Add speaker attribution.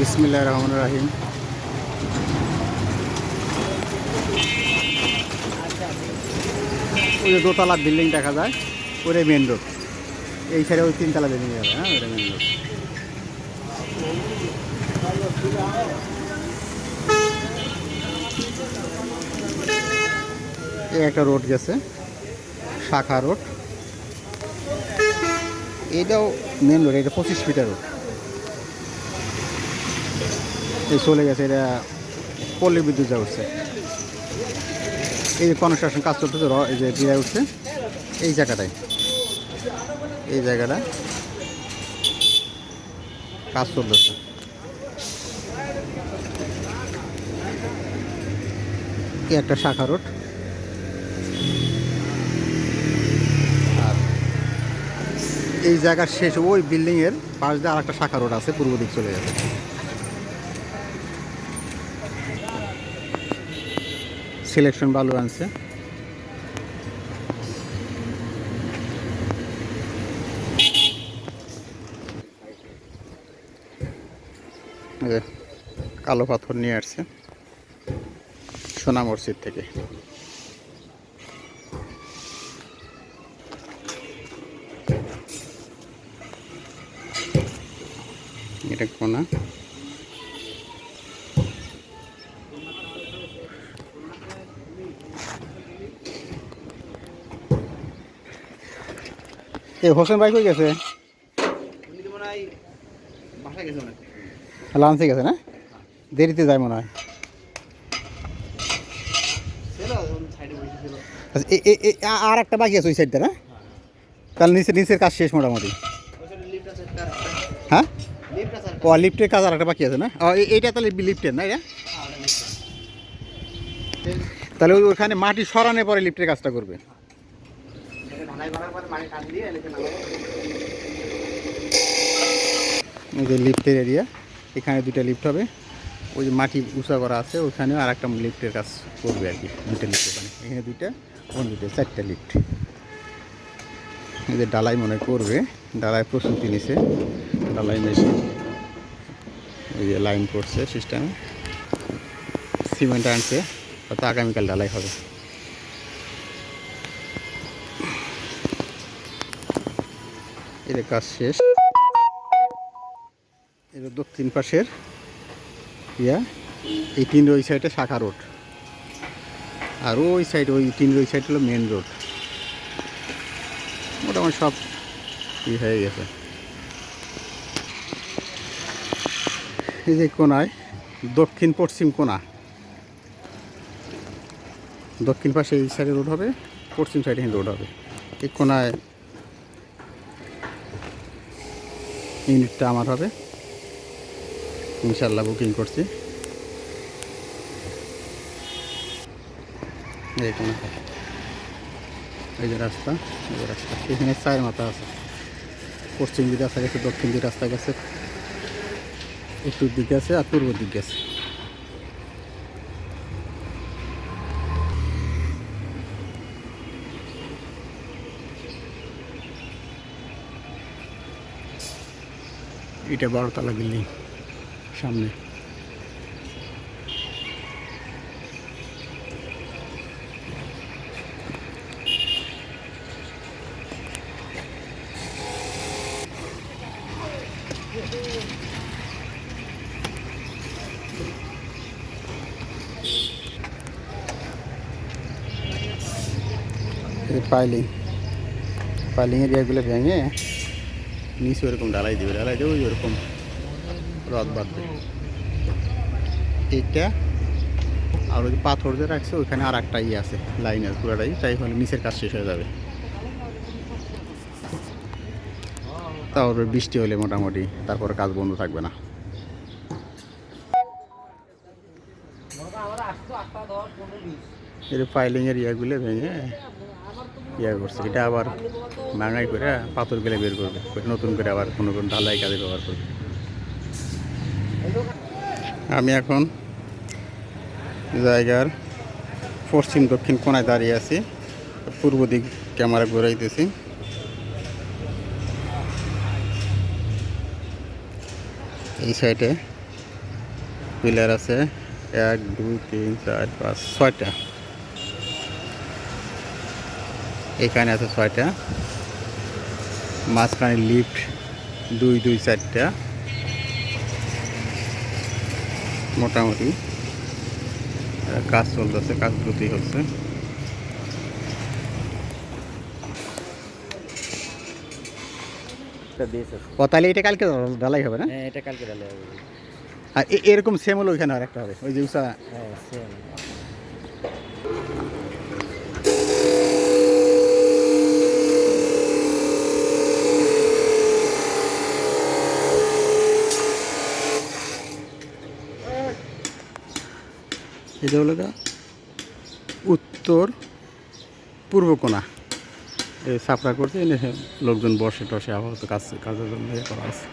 Speaker 1: বিসমিল্লাহ রহমান রাহিম। ওই যে দোতলা বিল্ডিং দেখা যায় ওরে মেন রোড এই সাইডে ওই তিনতলা বিল্ডিং যাবে হ্যাঁ ওটা মেন রোড এই একটা রোড গেছে, শাখা রোড এইটাও মেন রোড এটা পঁচিশ ফিটার রোড এই চলে গেছে, এটা পল্লী বিদ্যুৎ যা উঠছে এই যে কনস্ট্রাকশন কাজ চলতেছে এই যে দিয়ে উঠছে এই জায়গাটায়। এই জায়গাটা কাজ চলতেছে। একটা শাখা রোড। আর এই জায়গার শেষ ওই বিল্ডিংয়ের পাশ দিয়ে আর একটা শাখা রোড আছে, পূর্ব দিক চলে যাবে সিলেকশন বালু আনছে। কালো পাথর নিয়ে আসছে সোনা মসজিদ থেকে। এটা কোনা? এ হোসেন ভাই কই গেছে? লাঞ্চে গেছে না? দেরিতে যায় মনে হয়। আচ্ছা, আর একটা বাকি আছে ওই সাইডটা না? তাহলে নিচে নিচের কাজ শেষ মোটামুটি। হ্যাঁ? ও লিফটের কাজ আর একটা বাকি আছে না? এইটা তাহলে লিফটের না এটা? তাহলে ওই ওখানে মাটি সরানোর পরে লিফটের কাজটা করবে। যে লিফটের এরিয়া এখানে দুইটা লিফট হবে। ওই যে মাটি উঁচা করা আছে ওখানেও আর একটা লিফটের কাজ করবে আর কি, দুইটা লিফট ওখানে এখানে দুইটা, ওখানে দুইটা, চারটা লিফট এই যে ডালাই মনে করবে, ডালাই প্রস্তুতি নিছে। ডালাই মেশিন। ওই যে লাইন করছে সিস্টেমে সিমেন্ট আনছে হয়তো আগামীকাল ডালাই হবে। এর কাজ শেষ। এর দক্ষিণ পাশের ইয়া, এই তিন ওই সাইডে শাখা রোড। আর ওই সাইড, ওই তিন ওই সাইড হলো মেন রোড মোটামুটি সব ই হয়ে গেছে। এই যে কোনায়, দক্ষিণ পশ্চিম কোনা। দক্ষিণ পাশে এই সাইডে রোড হবে, পশ্চিম সাইডে রোড হবে। এই কোনায় ইউনিটটা আমার হবে। ইনশাল্লাহ বুকিং করছি। এই কোনো এই যে রাস্তা, এই যে রাস্তা। এখানে চায়ের মাথা আছে। পশ্চিম দিকে রাস্তা গেছে, দক্ষিণ দিকে রাস্তা গেছে। উত্তর দিকে আছে আর পূর্ব দিকে আছে। এটা বারোতলা বিল্ডিং সামনে। পাইলিং পাইলিং এরিয়াগুলো ভেঙে নিচে ওরকম ডালাই দিবে ডালাই দেবে ওরকম রদ বাঁধবে। এইটা আর ওই পাথর যে রাখছে, ওইখানে আর একটা ইয়ে আছে লাইনের পুরাটাই, তাই হলে নিচের কাজ শেষ হয়ে যাবে। তাও বৃষ্টি হলে মোটামুটি তারপরে কাজ বন্ধ থাকবে না। এর ফাইলিংয়ের ইয়াগুলো ভেঙে ইয়া করছে, এটা আবার ভাঙাই করে পাথর গেলে বের করবে নতুন করে আবার কোনো কোনো ঢালাই কাজে ব্যবহার করবে। আমি এখন জায়গার পশ্চিম দক্ষিণ কোনায় দাঁড়িয়ে আছি, পূর্ব দিক ক্যামেরা ঘুরাইতেছি। এই সাইডে পিলার আছে, এক, দুই, তিন, চার, পাঁচ, ছয়টা। এখানে আছে ছয়টা। মাঝখানে লিফট দুই দুই চারটা। মোটামুটি। কাজ চলতেছে কাজ দ্রুতই হচ্ছে। ও তাহলে এটা কালকে ঢালাই হবে না?
Speaker 2: হ্যাঁ এটা কালকে ডালে হবে।
Speaker 1: আর এরকম সেম হলো ওইখানে আর একটা হবে। ওই যে উষা
Speaker 2: হ্যাঁ সেম
Speaker 1: এটা হলো উত্তর পূর্ব সাফরা করছে, এনে লোকজন বসে টসে আপাতত কাজ কাজের জন্য ইয়ে করা আছে।